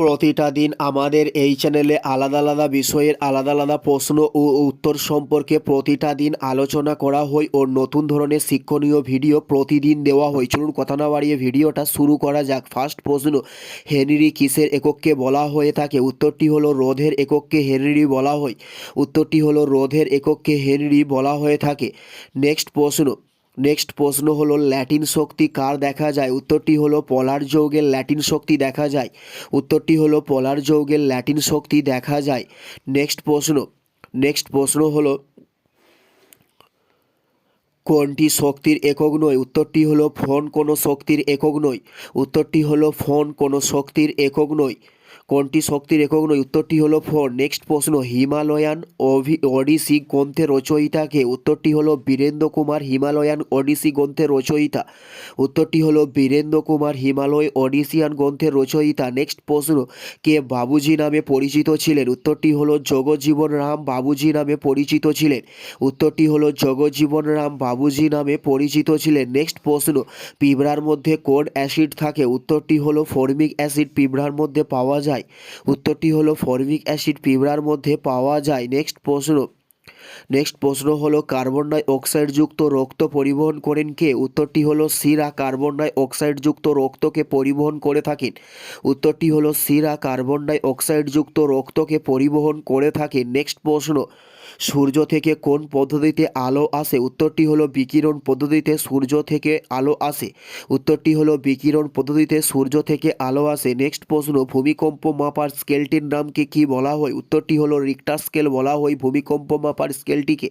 প্রতিটা দিন আমাদের এই চ্যানেলে আলাদা আলাদা বিষয়ের আলাদা আলাদা প্রশ্ন ও উত্তর সম্পর্কে প্রতিটা দিন আলোচনা করা হয় ও নতুন ধরনের শিক্ষণীয় ভিডিও প্রতিদিন দেওয়া হয়। চলুন কথা না বাড়িয়ে ভিডিওটা শুরু করা যাক। ফার্স্ট প্রশ্ন, হেনরি কিসের একককে বলা হয়ে থাকে? উত্তরটি হলো, রোধের একককে হেনরি বলা হয়। উত্তরটি হলো, রোধের একককে হেনরি বলা হয়ে থাকে। নেক্সট প্রশ্ন নেক্সট প্রশ্ন হলো ল্যাটিন শক্তি কার দেখা যায়? উত্তরটি হলো পলার যৌগের ল্যাটিন শক্তি দেখা যায়। উত্তরটি হলো পলার যৌগের ল্যাটিন শক্তি দেখা যায়। নেক্সট প্রশ্ন। নেক্সট প্রশ্ন হলো, কোনটি শক্তির একক নয়? উত্তরটি হলো, ফোন কোনো শক্তির একক নয়। উত্তরটি হলো, ফোন কোনো শক্তির একক নয়। কোনটি শক্তির একক নয়? উত্তরটি হলো ফোর নেক্সট প্রশ্ন, হিমালয়ান অভি ওডিসি গ্রন্থের রচয়িতাকে? উত্তরটি হলো বীরেন্দ্র কুমার, হিমালয়ান ওডিসি গ্রন্থের রচয়িতা। উত্তরটি হলো বীরেন্দ্র কুমার, হিমালয় ওডিসিয়ান গ্রন্থের রচয়িতা। নেক্সট প্রশ্ন, কে বাবুজি নামে পরিচিত ছিলেন? উত্তরটি হলো জগজীবন রাম বাবুজি নামে পরিচিত ছিলেন। উত্তরটি হলো জগজীবন রাম বাবুজি নামে পরিচিত ছিলেন। নেক্সট প্রশ্ন, পিঁপড়ার মধ্যে কোন অ্যাসিড থাকে? উত্তরটি হলো ফর্মিক অ্যাসিড। পিঁপড়ার মধ্যে পাওয়া যায় উত্তরটি হলো ফর্মিক অ্যাসিড পিঁপড়ার মধ্যে পাওয়া যায়। নেক্সট প্রশ্ন। নেক্সট প্রশ্ন হলো, কার্বন ডাই অক্সাইডযুক্ত রক্ত পরিবহন করেন কে? উত্তরটি হলো, সিরা কার্বন ডাই অক্সাইডযুক্ত রক্তকে পরিবহন করে থাকেন। উত্তরটি হলো, সিরা কার্বন ডাই অক্সাইডযুক্ত রক্তকে পরিবহন করে থাকেন। নেক্সট প্রশ্ন, সূর্য থেকে কোন পদ্ধতিতে আলো আসে? উত্তরটি হলো, বিকিরণ পদ্ধতিতে সূর্য থেকে আলো আসে। উত্তরটি হলো, বিকিরণ পদ্ধতিতে সূর্য থেকে আলো আসে। নেক্সট প্রশ্ন, ভূমিকম্প মাপার স্কেলটির নামকে কি বলা হয়? উত্তরটি হলো, রিক্টার স্কেল বলা হয়, ভূমিকম্প মাপার স্কেলটিকে।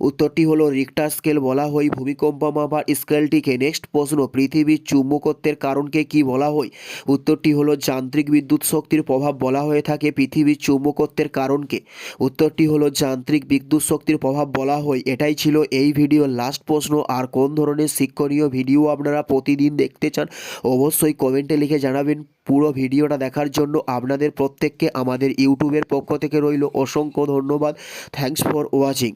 উত্তরটি হলো রিক্টার স্কেল বলা হয় ভূমিকম্প মাপার স্কেলটিকে। নেক্সট প্রশ্ন, পৃথিবীর চুম্বকত্বের কারণকে কি বলা হয়? উত্তরটি হলো যান্ত্রিক বিদ্যুৎ শক্তির প্রভাব বলা হয়ে থাকে পৃথিবীর চুম্বকত্বের কারণকে। উত্তরটি হলো যান্ত্রিক বিদ্যুৎ শক্তির প্রভাব বলা হয়। এটাই ছিল এই ভিডিওর লাস্ট প্রশ্ন। আর কোন ধরনের শিক্ষণীয় ভিডিও আপনারা প্রতিদিন দেখতে চান, অবশ্যই কমেন্টে লিখে জানাবেন। পুরো ভিডিওটা দেখার জন্য আপনাদের প্রত্যেককে আমাদের ইউটিউবের পক্ষ থেকে রইল অসংখ্য ধন্যবাদ। Thanks for watching Chị